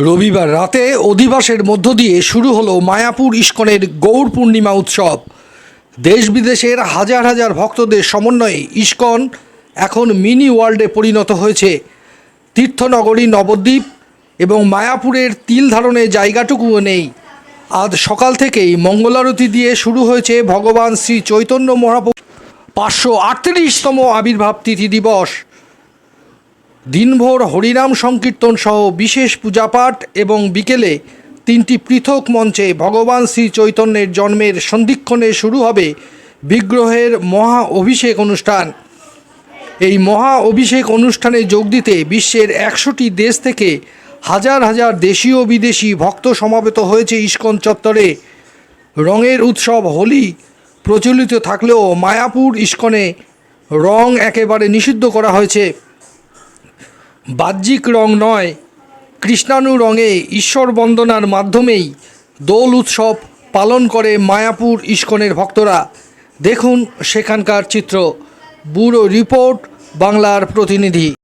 রবিবার রাতে অধিবাসের মধ্য দিয়ে শুরু হলো মায়াপুর ইস্কনের গৌর পূর্ণিমা উৎসব। দেশ বিদেশের হাজার হাজার ভক্তদের সমন্বয়ে ইস্কন এখন মিনি ওয়ার্ল্ডে পরিণত হয়েছে। তীর্থনগরী নবদ্বীপ এবং মায়াপুরের তিল ধারণের জায়গাটুকুও নেই। আজ সকাল থেকেই মঙ্গলারতি দিয়ে শুরু হয়েছে ভগবান শ্রী চৈতন্য মহাপ্রভু পাঁচশো আটত্রিশতম আবির্ভাব তিথি দিবস। দিনভর হরিনাম সংকীর্তন সহ বিশেষ পূজাপাঠ এবং বিকেলে তিনটি পৃথক মঞ্চে ভগবান শ্রী চৈতন্যের জন্মের সন্ধিক্ষণে শুরু হবে বিগ্রহের মহা অভিষেক অনুষ্ঠান। এই মহা অভিষেক অনুষ্ঠানে যোগ দিতে বিশ্বের একশোটি দেশ থেকে হাজার হাজার দেশীয় বিদেশি ভক্ত সমাবেত হয়েছে ইস্কন চত্বরে। রঙের উৎসব হোলি প্রচলিত থাকলেও মায়াপুর ইস্কনে রং একেবারে নিষিদ্ধ করা হয়েছে। বাহ্যিক রং নয় কৃষ্ণানু রঙে ঈশ্বর বন্দনার মাধ্যমেই দোল উৎসব পালন করে মায়াপুর ইস্কনের ভক্তরা। দেখুন সেখানকার চিত্র, ব্যুরো রিপোর্ট, বাংলার প্রতিনিধি।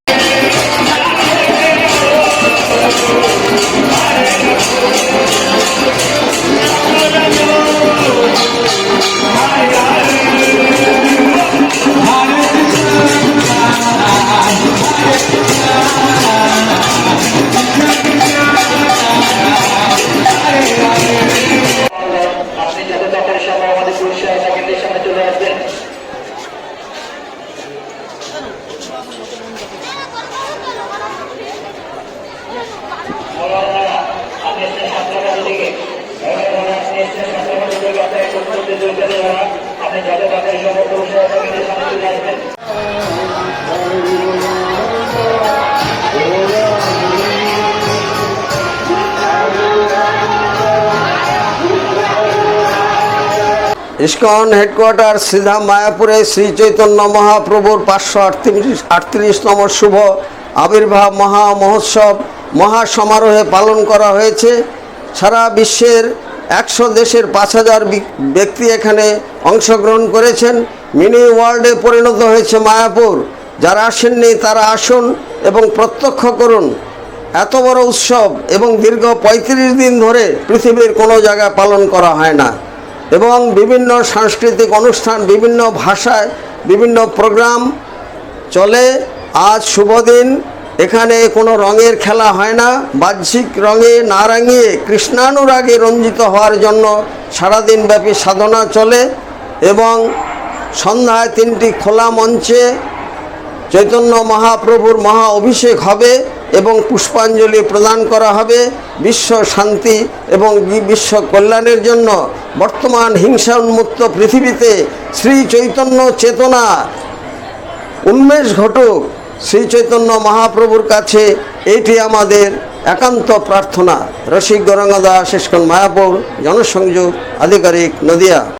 আপনি যাদের কাছে দিকে ইস্কন হেডকোয়ার্টার সিধা মায়াপুরে শ্রী চৈতন্য মহাপ্রভুর পাঁচশো আটত্রিশ আটত্রিশতম শুভ আবির্ভাব মহা মহোৎসব মহা সমারোহে পালন করা হয়েছে। সারা বিশ্বের একশো দেশের পাঁচ হাজার ব্যক্তি এখানে অংশগ্রহণ করেছেন। মিনি ওয়ার্ল্ডে পরিণত হয়েছে মায়াপুর। যারা আসেননি তারা আসুন এবং প্রত্যক্ষ করুন। এত বড় উৎসব এবং দীর্ঘ পঁয়ত্রিশ দিন ধরে পৃথিবীর কোনো জায়গায় পালন করা হয় না। এবং বিভিন্ন সাংস্কৃতিক অনুষ্ঠান, বিভিন্ন ভাষায় বিভিন্ন প্রোগ্রাম চলে। আজ শুভ দিন। এখানে কোনো রঙের খেলা হয় না। বাহ্যিক রঙে না রাঙিয়ে কৃষ্ণানুরাগে রঞ্জিত হওয়ার জন্য সারাদিন ব্যাপী সাধনা চলে এবং সন্ধ্যায় তিনটি খোলা মঞ্চে চৈতন্য মহাপ্রভুর মহা অভিষেক হবে। এবং পুষ্পাঞ্জলি প্রদান করা হবে বিশ্ব শান্তি এবং বিশ্ব কল্যাণের জন্য। বর্তমান হিংসা উন্মুক্ত পৃথিবীতে শ্রী চৈতন্য চেতনা উন্মেষ ঘটুক। শ্রী চৈতন্য মহাপ্রভুর কাছে এটি আমাদের একান্ত প্রার্থনা। রসিক গরঙ্গদা শেষকন মায়াপুর, জনসংযোগ, আধিকারিক নদিয়া।